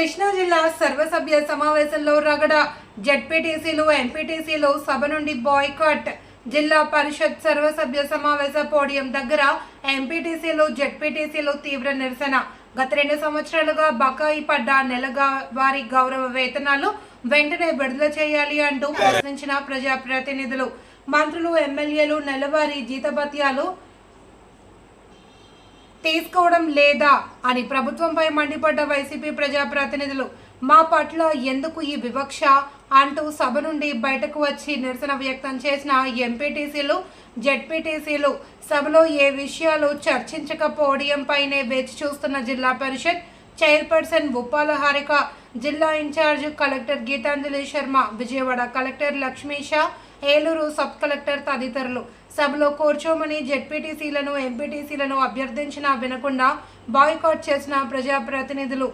కృష్ణా జిల్లా సర్వసభ్య సమావేశంలో రగడ జడ్పీటీసీలు ఎంపీటీసీలు సభ నుండి బాయ్కాట్. జిల్లా పరిషత్ సర్వసభ్య సమావేశ పోడియం దగ్గర ఎంపీటీసీలు జడ్పీటీసీలు తీవ్ర నిరసన. గత రెండు సంవత్సరాలుగా బకాయి పడ్డ నెలగా వారి గౌరవ వేతనాలు వెంటనే విడుదల చేయాలి అంటూ ప్రశ్నించిన ప్రజాప్రతినిధులు. మంత్రులు ఎమ్మెల్యేలు నెలవారీ జీతభత్యాలు తీసుకోవడం లేదా అని ప్రభుత్వంపై మండిపడ్డ వైసీపీ ప్రజాప్రతినిధులు మా పట్ల ఎందుకు ఈ వివక్ష అంటూ సభ నుండి బయటకు వచ్చి నిరసన వ్యక్తం చేసిన ఎంపీటీసీలు జెడ్పీటీసీలు సభలో ఏ విషయాలు చర్చించక పోడియంపైనే వేచి చూస్తున్న జిల్లా పరిషత్ చైర్పర్సన్ ఉప్పాల హారిక జిల్లా in charge collector Geetanjali Sharma Vijayawada collector Lakshmisha Eluru sub collector తదితరులు సభలో కూర్చోమని జెడ్పీటీసీలను ఎంపీటీసీలను అభ్యర్థించినా వినకుండా బాయ్కాట్ చేసిన ప్రజాప్రతినిధులు.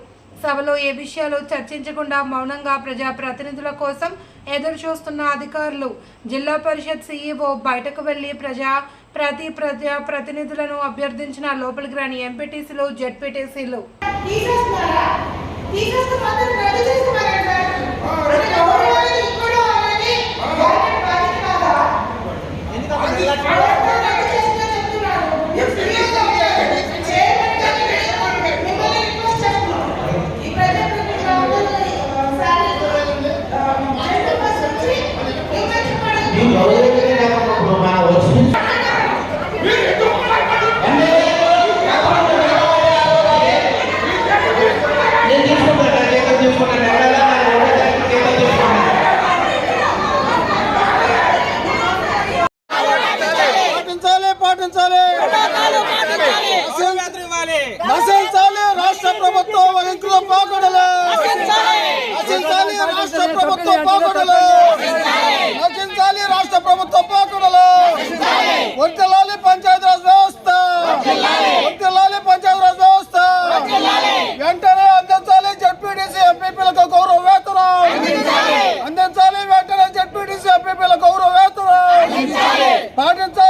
సభలో ఏ విషయాలు చర్చించకుండా మౌనంగా ప్రజాప్రతినిధుల కోసం ఎదురు చూస్తున్న అధికారులు. జిల్లా పరిషత్ సీఈఓ బయటకు వెళ్ళి ప్రజా ప్రతి ప్రజా ప్రతినిధులను అభ్యర్థించిన లోపలికి రాని ఎంపీటీసీలు జెడ్పీటీసీలు. I can.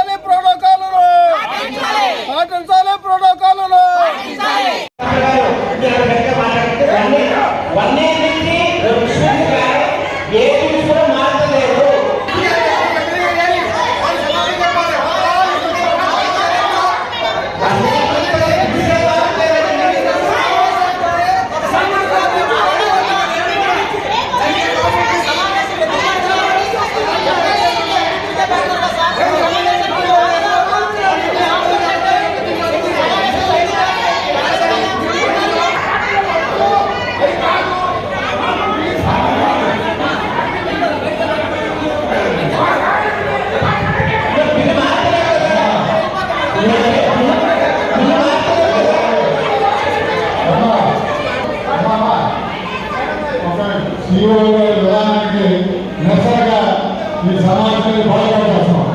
ఈ సమాజానికి బాధపడి చేస్తున్నాం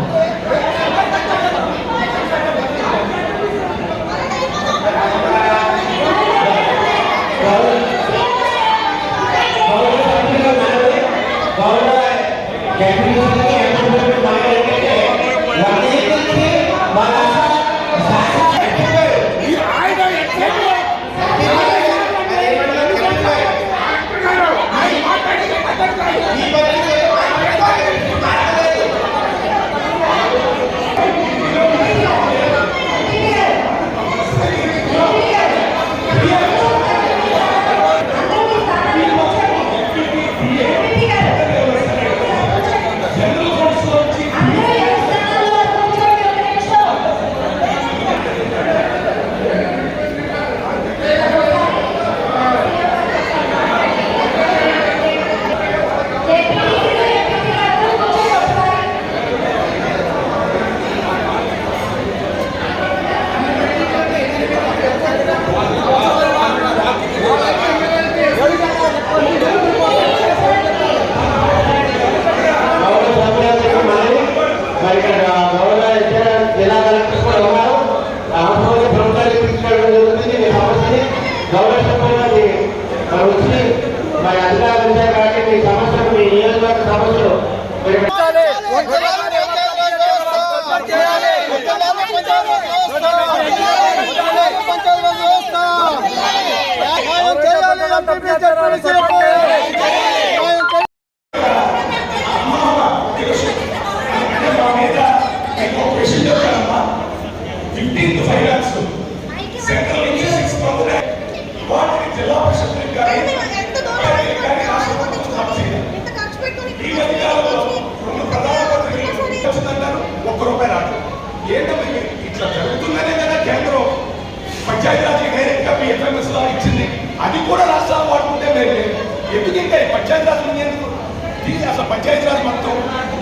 ఏంటంటే ఇట్లా జరుగుతుందనే కదా కేంద్రం. పంచాయతీరాజ్ ఎందుకంటే ఎందుకు ఇంకా ఈ పంచాయతీరాజ్ ఉంది ఎందుకు? అసలు అసలు పంచాయతీరాజ్ మొత్తం.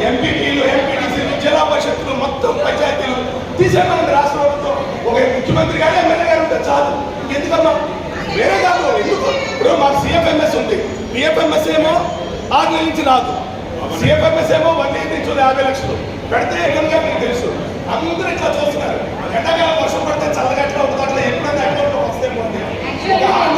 ఎంపీటీలు ఎంపీటీసీలు జిల్లా పరిషత్తులు మొత్తం పంచాయతీలు తీసేయమని రాష్ట్ర ప్రభుత్వం ఒక ముఖ్యమంత్రి గారు ఎమ్మెల్యే గారు ఉంటే చాలు. ఎందుకమ్మా? వేరే కాదు ఎందుకు? ఇప్పుడు మాకు సిఎఫ్ఎంఎస్ ఉంది. సిఎఫ్ఎంఎస్ ఏమో ఆరు నెలల నుంచి రాదు. సిఎఫ్ఎంఎస్ ఏమో వన్ ఇయర్ నుంచి యాభై లక్షలు. పెడితే ఎక్కడిగా మీకు తెలుసు. అందరూ ఇట్లా చూస్తున్నారు. ఎండాకాలం వర్షం పడితే చల్లగా ఎట్లా ఉంటుంది అట్లా ఎప్పుడైనా అకౌంట్లో వస్తే పోతే ఒక ఆరు